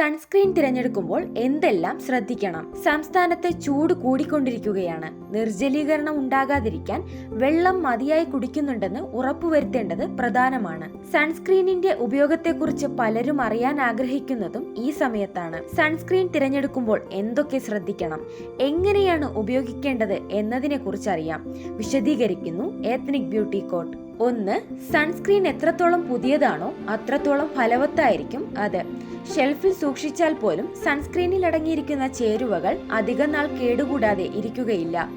Sunscreen തിരഞ്ഞെടുക്കുമ്പോൾ എന്തെല്ലാം ശ്രദ്ധിക്കണം? സംസ്ഥാനത്ത് ചൂട് കൂടിക്കൊണ്ടിരിക്കുകയാണ്. നിർജലീകരണം ഉണ്ടാകാതിരിക്കാൻ വെള്ളം മതിയായി കുടിക്കുന്നുണ്ടെന്ന് ഉറപ്പുവരുത്തേണ്ടത് പ്രധാനമാണ്. സൺസ്ക്രീനിന്റെ ഉപയോഗത്തെക്കുറിച്ച് പലരും അറിയാൻ ആഗ്രഹിക്കുന്നതും ഈ സമയത്താണ്. സൺസ്ക്രീൻ തിരഞ്ഞെടുക്കുമ്പോൾ എന്തൊക്കെ ശ്രദ്ധിക്കണം? എങ്ങനെയാണ് ഉപയോഗിക്കേണ്ടത് എന്നതിനെ കുറിച്ചറിയാം വിശദീകരിക്കുന്നു എത്നിക് ബ്യൂട്ടി കോട്ട് ഒന്ന് സൺസ്ക്രീൻ എത്രത്തോളം പുതിയതാണോ അത്രത്തോളം ഫലവത്തായിരിക്കും അത്. ഷെൽഫിൽ സൂക്ഷിച്ചാൽ പോലും സൺസ്ക്രീനിൽ അടങ്ങിയിരിക്കുന്ന ചേരുവകൾ അധികം നാൾ കേടുകൂടാതെ ഇരിക്കുകയില്ല.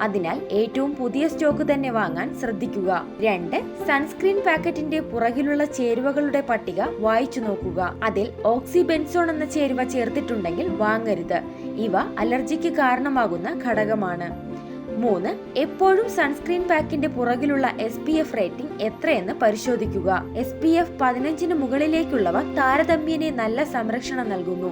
അതിനാൽ ഏറ്റവും പുതിയ സ്റ്റോക്ക് തന്നെ വാങ്ങാൻ ശ്രദ്ധിക്കുക. രണ്ട് സൺസ്ക്രീൻ പാക്കറ്റിന്റെ പുറകിലുള്ള ചേരുവകളുടെ പട്ടിക വായിച്ചു നോക്കുക. അതിൽ ഓക്സിബെൻസോൺ എന്ന ചേരുവ ചേർത്തിട്ടുണ്ടെങ്കിൽ വാങ്ങരുത്. ഇവ അലർജിക്ക് കാരണമാകുന്ന ഘടകമാണ്. മൂന്ന് എപ്പോഴും സൺസ്ക്രീൻ പാക്കിന്റെ പുറകിലുള്ള എസ് പി എഫ് റേറ്റിംഗ് എത്രയെന്ന് പരിശോധിക്കുക. എസ് പി എഫ് പതിനഞ്ചിന് മുകളിലേക്കുള്ളവ താരതമ്യേന നല്ല സംരക്ഷണം നൽകുന്നു.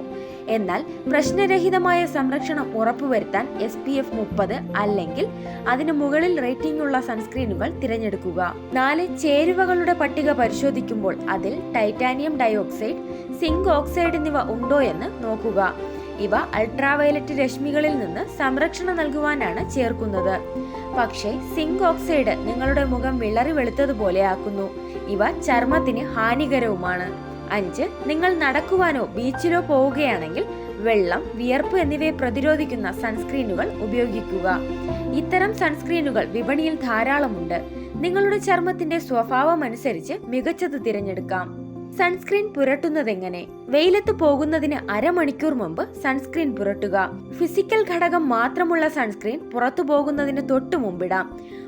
എന്നാൽ പ്രശ്നരഹിതമായ സംരക്ഷണം ഉറപ്പുവരുത്താൻ എസ് പി എഫ് മുപ്പത് അല്ലെങ്കിൽ അതിന് മുകളിൽ റേറ്റിംഗ് ഉള്ള സൺസ്ക്രീനുകൾ തിരഞ്ഞെടുക്കുക. നാല് ചേരുവകളുടെ പട്ടിക പരിശോധിക്കുമ്പോൾ അതിൽ ടൈറ്റാനിയം ഡയോക്സൈഡ് സിങ്ക് ഓക്സൈഡ് എന്നിവ ഉണ്ടോ എന്ന് നോക്കുക. ഇവ അൾട്രാവയലറ്റ് രശ്മികളിൽ നിന്ന് സംരക്ഷണം നൽകുവാനാണ് ചേർക്കുന്നത്. പക്ഷേ സിങ്ക് ഓക്സൈഡ് നിങ്ങളുടെ മുഖം വിളറി വെളുത്തതുപോലെ ആക്കുന്നു. ഇവ ചർമ്മത്തിന് ഹാനികരവുമാണ്. അഞ്ച് നിങ്ങൾ നടക്കുവാനോ ബീച്ചിലോ പോവുകയാണെങ്കിൽ വെള്ളം വിയർപ്പ് എന്നിവയെ പ്രതിരോധിക്കുന്ന സൺസ്ക്രീനുകൾ ഉപയോഗിക്കുക. ഇത്തരം സൺസ്ക്രീനുകൾ വിപണിയിൽ ധാരാളമുണ്ട്. നിങ്ങളുടെ ചർമ്മത്തിന്റെ സ്വഭാവം അനുസരിച്ച് മികച്ചത് തിരഞ്ഞെടുക്കാം. സൺസ്ക്രീൻ പുരട്ടുന്നത് എങ്ങനെ വെയിലത്ത് പോകുന്നതിന് അരമണിക്കൂർ മുമ്പ് സൺസ്ക്രീൻ പുരട്ടുക. ഫിസിക്കൽ ഘടകം മാത്രമുള്ള സൺസ്ക്രീൻ പുറത്തു പോകുന്നതിന് തൊട്ടു മുമ്പിടാം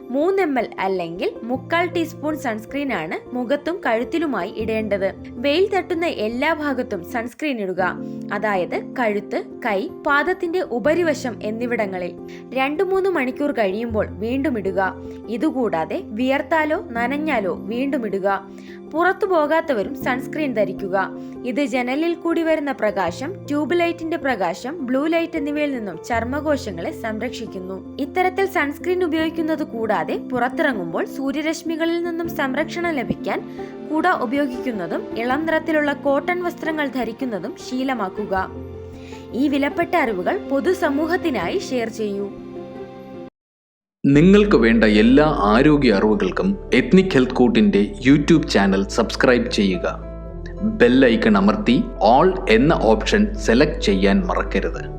മൂന്ന് എം എൽ അല്ലെങ്കിൽ മുക്കാൽ ടീസ്പൂൺ സൺസ്ക്രീൻ ആണ് മുഖത്തും കഴുത്തിലുമായി ഇടേണ്ടത്. വെയിൽ തട്ടുന്ന എല്ലാ ഭാഗത്തും സൺസ്ക്രീൻ ഇടുക. അതായത് കഴുത്ത് കൈ പാദത്തിന്റെ ഉപരിവശം എന്നിവിടങ്ങളിൽ. രണ്ടു മൂന്ന് മണിക്കൂർ കഴിയുമ്പോൾ വീണ്ടും ഇടുക. ഇതുകൂടാതെ വിയർത്താലോ നനഞ്ഞാലോ വീണ്ടും ഇടുക. പുറത്തു പോകാത്തവരും സൺസ്ക്രീൻ ധരിക്കുക. ഇത് ജനലിൽ കൂടി വരുന്ന പ്രകാശം ട്യൂബ് ലൈറ്റിന്റെ പ്രകാശം ബ്ലൂ ലൈറ്റ് എന്നിവയിൽ നിന്നും ചർമ്മകോശങ്ങളെ സംരക്ഷിക്കുന്നു. ഇത്തരത്തിൽ സൺസ്ക്രീൻ ഉപയോഗിക്കുന്നത് കൂടാതെ പുറത്തിറങ്ങുമ്പോൾ സൂര്യരശ്മികളിൽ നിന്നും സംരക്ഷണം ലഭിക്കാൻ കുട ഉപയോഗിക്കുന്നതും ഇളം നിറത്തിലുള്ള കോട്ടൺ വസ്ത്രങ്ങൾ ധരിക്കുന്നതും ശീലമാക്കുക. ഈ വിലപ്പെട്ട അറിവുകൾ പൊതുസമൂഹത്തിനായി ഷെയർ ചെയ്യൂ. നിങ്ങൾക്ക് വേണ്ട എല്ലാ ആരോഗ്യ അറിവുകൾക്കും എത്നിക് ഹെൽത്ത് കൂട്ടിന്റെ യൂട്യൂബ് ചാനൽ സബ്സ്ക്രൈബ് ചെയ്യുക. ബെൽ ഐക്കൺ അമർത്തി ഓൾ എന്ന ഓപ്ഷൻ സെലക്ട് ചെയ്യാൻ മറക്കരുത്.